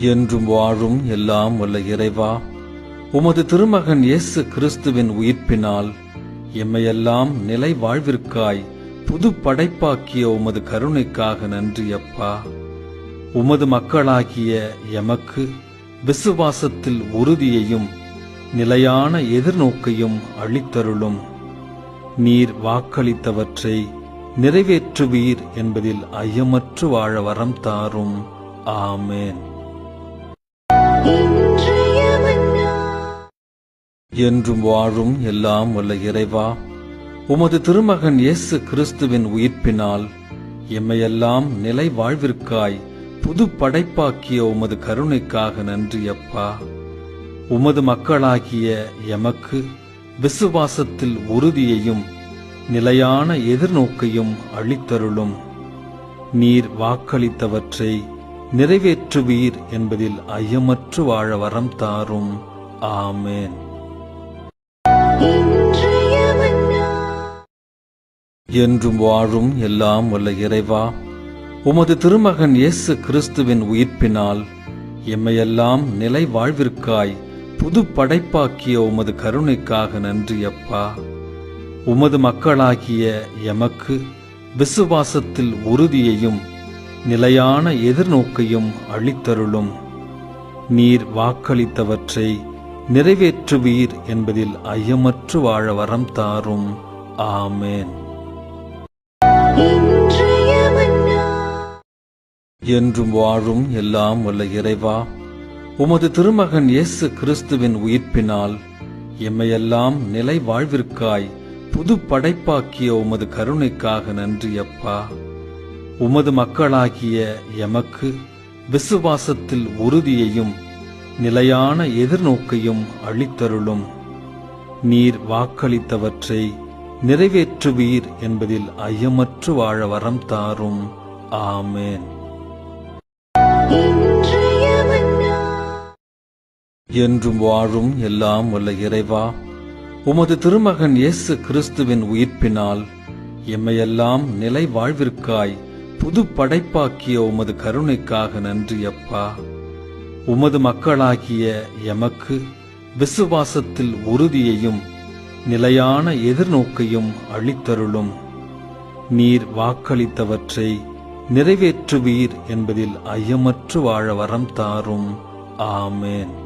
என்றும் வாழும் எல்லாம் வல்ல இறைவா உமது திருமகன் இயேசு கிறிஸ்துவின் உயிர்ப்பினால் எம்மையெல்லாம் நிலை வாழ்விற்காய் புது படைப்பாக்கிய உமது கருணைக்காக நன்றி அப்பா. உமது மக்களாகிய எமக்கு விசுவாசத்தில் உறுதியையும் நிலையான எதிர்நோக்கையும் அளித்தருளும். நீர் வாக்களித்தவற்றை நிறைவேற்றுவீர் என்பதில் ஐயமற்று வாழ வரம் தாரும். ஆமேன். என்றும் வாழும் எல்லாம் வல்ல இறைவா உமது திருமகன் இயேசு கிறிஸ்துவின் உயிர்ப்பினால் எம்மையெல்லாம் நிலை வாழ்விற்காய் புது படைப்பாக்கிய உமது கருணைக்காக நன்றி அப்பா. உமது மக்களாகிய எமக்கு விசுவாசத்தில் உறுதியையும் நிலையான எதிர்நோக்கையும் அளித்தருளும். நீர் வாக்களித்தவற்றை நிறைவேற்றுவீர் என்பதில் ஐயமற்று வாழ வரம் தாரும். ஆமேன். என்றும் வாழும் எல்லாம் வல்ல இறைவா உமது திருமகன் இயேசு கிறிஸ்துவின் உயிர்ப்பினால் எம்மையெல்லாம் நிலை வாழ்விற்காய் புது படைப்பாக்கிய உமது கருணைக்காக நன்றி அப்பா. உமது மக்களாகிய எமக்கு விசுவாசத்தில் உறுதியையும் நிலையான எதிர்நோக்கையும் அளித்தருளும். நீர் வாக்களித்தவற்றை நிறைவேற்றுவீர் என்பதில் ஐயமற்று வாழ வரம் தாரும். ஆமேன். என்றும் வாழும் எல்லாம் வல்ல இறைவா உமது திருமகன் இயேசு கிறிஸ்துவின் உயிர்ப்பினால் எம்மையெல்லாம் நிலை வாழ்விற்காய் புது படைப்பாக்கிய உமது கருணைக்காக நன்றி அப்பா உமது மக்களாகிய எமக்கு விசுவாசத்தில் உறுதியையும் நிலையான எதிர்நோக்கையும் அளித்தருளும். நீர் வாக்களித்தவற்றை நிறைவேற்றுவீர் என்பதில் ஐயமற்று வாழ வரம் தாரும். ஆமேன். என்றும் வாழும் எல்லாம் வல்ல இறைவா உமது திருமகன் இயேசு கிறிஸ்துவின் உயிர்ப்பினால் எம்மையெல்லாம் நிலை வாழ்விற்காய் புது படைப்பாக்கிய உமது கருணைக்காக நன்றி அப்பா உமது மக்களாகிய எமக்கு விசுவாசத்தில் உறுதியையும் நிலையான எதிர்நோக்கையும் அளித்தருளும். நீர் வாக்களித்தவற்றை நிறைவேற்றுவீர் என்பதில் ஐயமற்று வாழ வரம் தாரும். ஆமேன்.